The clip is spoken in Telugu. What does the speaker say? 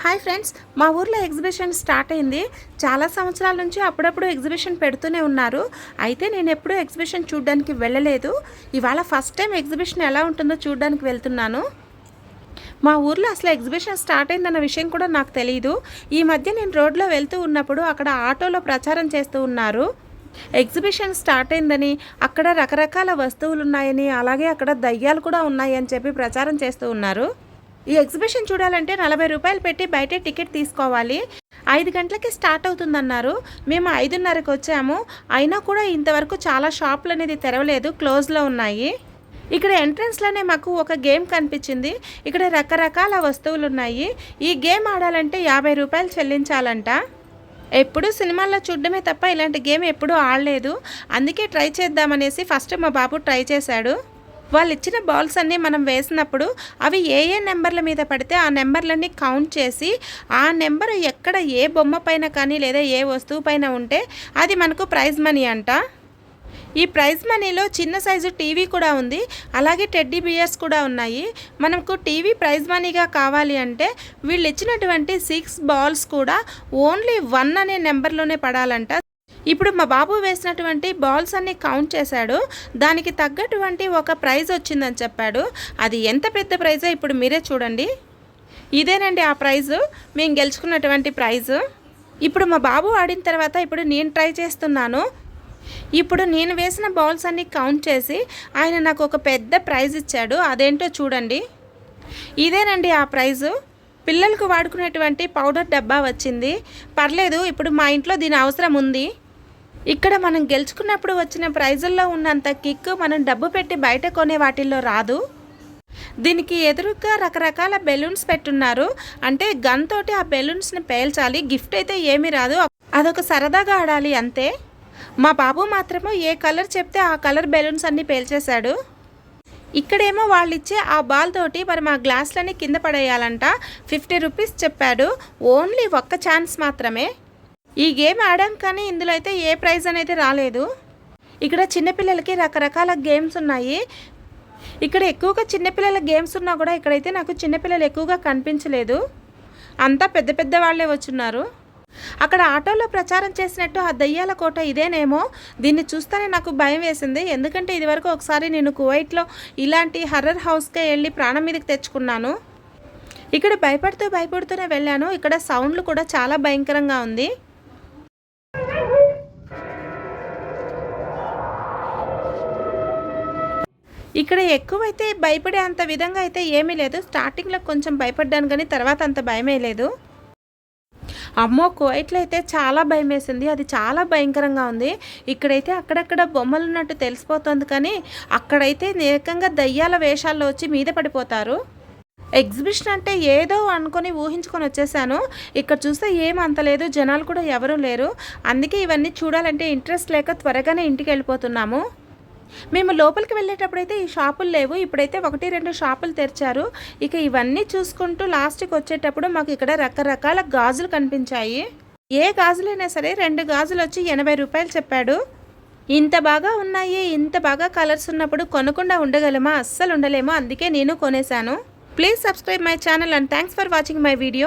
హాయ్ ఫ్రెండ్స్ మా ఊర్లో ఎగ్జిబిషన్ స్టార్ట్ అయింది. చాలా సంవత్సరాల నుంచి అప్పుడప్పుడు ఎగ్జిబిషన్ పెడుతూనే ఉన్నారు. అయితే నేను ఎప్పుడూ ఎగ్జిబిషన్ చూడడానికి వెళ్ళలేదు. ఇవాళ ఫస్ట్ టైం ఎగ్జిబిషన్ ఎలా ఉంటుందో చూడడానికి వెళ్తున్నాను. మా ఊర్లో అసలు ఎగ్జిబిషన్ స్టార్ట్ అయిందన్న విషయం కూడా నాకు తెలియదు ఈ మధ్య నేను రోడ్లో వెళ్తూ ఉన్నప్పుడు అక్కడ ఆటోలో ప్రచారం చేస్తూ ఉన్నారు. ఎగ్జిబిషన్ స్టార్ట్ అయిందని అక్కడ రకరకాల వస్తువులు ఉన్నాయని అలాగే అక్కడ దయ్యాలు కూడా ఉన్నాయి అని చెప్పి ప్రచారం చేస్తూ ఉన్నారు. ఈ ఎగ్జిబిషన్ చూడాలంటే నలభై రూపాయలు పెట్టి బయటే టికెట్ తీసుకోవాలి. ఐదు గంటలకి స్టార్ట్ అవుతుందన్నారు. మేము ఐదున్నరకు వచ్చాము. అయినా కూడా ఇంతవరకు చాలా షాపులు అనేది తెరవలేదు. క్లోజ్లో ఉన్నాయి. ఇక్కడ ఎంట్రన్స్లోనే మాకు ఒక గేమ్ కనిపించింది. ఇక్కడ రకరకాల వస్తువులు ఉన్నాయి ఈ గేమ్ ఆడాలంటే యాభై రూపాయలు చెల్లించాలంట. ఎప్పుడు సినిమాల్లో చూడడమే తప్ప ఇలాంటి గేమ్ ఎప్పుడూ ఆడలేదు. అందుకే ట్రై చేద్దామనేసి ఫస్ట్ మా బాబు ట్రై చేశాడు. వాళ్ళు ఇచ్చిన బాల్స్ అన్నీ మనం వేసినప్పుడు అవి ఏ ఏ నెంబర్ల మీద పడితే ఆ నెంబర్లన్నీ కౌంట్ చేసి ఆ నెంబర్ ఎక్కడ ఏ బొమ్మ పైన కానీ లేదా ఏ వస్తువు పైన ఉంటే అది మనకు ప్రైజ్ మనీ అంట. ఈ ప్రైజ్ మనీలో చిన్న సైజు టీవీ కూడా ఉంది. అలాగే టెడ్డీ బియర్స్ కూడా ఉన్నాయి. మనకు టీవీ ప్రైజ్ మనీగా కావాలి అంటే వీళ్ళు ఇచ్చినటువంటి సిక్స్ బాల్స్ కూడా ఓన్లీ వన్ అనే నెంబర్లోనే పడాలంట. ఇప్పుడు మా బాబు వేసినటువంటి బాల్స్ అన్ని కౌంట్ చేశాడు. దానికి తగ్గటువంటి ఒక ప్రైజ్ వచ్చిందని చెప్పాడు. అది ఎంత పెద్ద ప్రైజో ఇప్పుడు మీరే చూడండి. ఇదేనండి ఆ ప్రైజు. మేము గెలుచుకున్నటువంటి ప్రైజు. ఇప్పుడు మా బాబు ఆడిన తర్వాత ఇప్పుడు నేను ట్రై చేస్తున్నాను. ఇప్పుడు నేను వేసిన బాల్స్ అన్ని కౌంట్ చేసి ఆయన నాకు ఒక పెద్ద ప్రైజ్ ఇచ్చాడు. అదేంటో చూడండి. ఇదేనండి ఆ ప్రైజు. పిల్లలకు వాడుకునేటువంటి పౌడర్ డబ్బా వచ్చింది. పర్లేదు ఇప్పుడు మా ఇంట్లో దీని అవసరం ఉంది. ఇక్కడ మనం గెలుచుకున్నప్పుడు వచ్చిన ప్రైజుల్లో ఉన్నంత కిక్ మనం డబ్బు పెట్టి బయట కొనే వాటిల్లో రాదు. దీనికి ఎదురుగా రకరకాల బెలూన్స్ పెట్టున్నారు. అంటే గన్ తోటి ఆ బెలూన్స్ని పేల్చాలి గిఫ్ట్ అయితే ఏమీ రాదు. అదొక సరదాగా ఆడాలి అంతే. మా బాబు మాత్రము ఏ కలర్ చెప్తే ఆ కలర్ బెలూన్స్ అన్నీ పేల్చేశాడు. ఇక్కడేమో వాళ్ళు ఇచ్చే ఆ బాల్ తోటి మరి మా గ్లాసులని కింద పడేయాలంట. ఫిఫ్టీ రూపీస్ చెప్పాడు. ఓన్లీ ఒక్క ఛాన్స్ మాత్రమే. ఈ గేమ్ ఆడాం కానీ ఇందులో అయితే ఏ ప్రైజ్ అనేది రాలేదు. ఇక్కడ చిన్నపిల్లలకి రకరకాల గేమ్స్ ఉన్నాయి. ఇక్కడ ఎక్కువగా చిన్నపిల్లల గేమ్స్ ఉన్నా కూడా ఇక్కడైతే నాకు చిన్నపిల్లలు ఎక్కువగా కనిపించలేదు. అంతా పెద్ద పెద్ద వాళ్ళే వచ్చున్నారు. అక్కడ ఆటోలో ప్రచారం చేసినట్టు ఆ దయ్యాల కోట ఇదేనేమో? దీన్ని చూస్తేనే నాకు భయం వేసింది. ఎందుకంటే ఇదివరకు ఒకసారి నేను కువైట్లో ఇలాంటి హర్రర్ హౌస్కే వెళ్ళి ప్రాణం మీదకి తెచ్చుకున్నాను. ఇక్కడ భయపడుతూ భయపడుతూనే వెళ్ళాను. ఇక్కడ సౌండ్లు కూడా చాలా భయంకరంగా ఉంది. ఇక్కడ ఎక్కువైతే భయపడే అంత విధంగా అయితే ఏమీ లేదు. స్టార్టింగ్లో కొంచెం భయపడ్డాను కానీ తర్వాత అంత భయమే లేదు. అమ్మో కోయిట్లో అయితే చాలా భయం వేసింది. అది చాలా భయంకరంగా ఉంది. ఇక్కడైతే అక్కడక్కడ బొమ్మలు ఉన్నట్టు తెలిసిపోతుంది కానీ అక్కడైతే ఏకంగా దయ్యాల వేషాల్లో వచ్చి మీద పడిపోతారు. ఎగ్జిబిషన్ అంటే ఏదో అనుకొని ఊహించుకొని వచ్చేసాను. ఇక్కడ చూస్తే ఏం అంత లేదు. జనాలు కూడా ఎవరూ లేరు. అందుకే ఇవన్నీ చూడాలంటే ఇంట్రెస్ట్ లేక త్వరగానే ఇంటికి వెళ్ళిపోతున్నాము. మేము లోపలికి వెళ్ళేటప్పుడైతే ఈ షాపులు లేవు. ఇప్పుడైతే ఒకటి రెండు షాపులు తెరిచారు. ఇక ఇవన్నీ చూసుకుంటూ లాస్ట్కి వచ్చేటప్పుడు మాకు ఇక్కడ రకరకాల గాజులు కనిపించాయి. ఏ గాజులైనా సరే రెండు గాజులు వచ్చి ఎనభై రూపాయలు చెప్పాడు. ఇంత బాగా ఉన్నాయి ఇంత బాగా కలర్స్ ఉన్నప్పుడు కొనకుండా ఉండగలమా? అస్సలు ఉండలేమో. అందుకే నేను కొనేశాను. Please subscribe my channel and thanks for watching my video.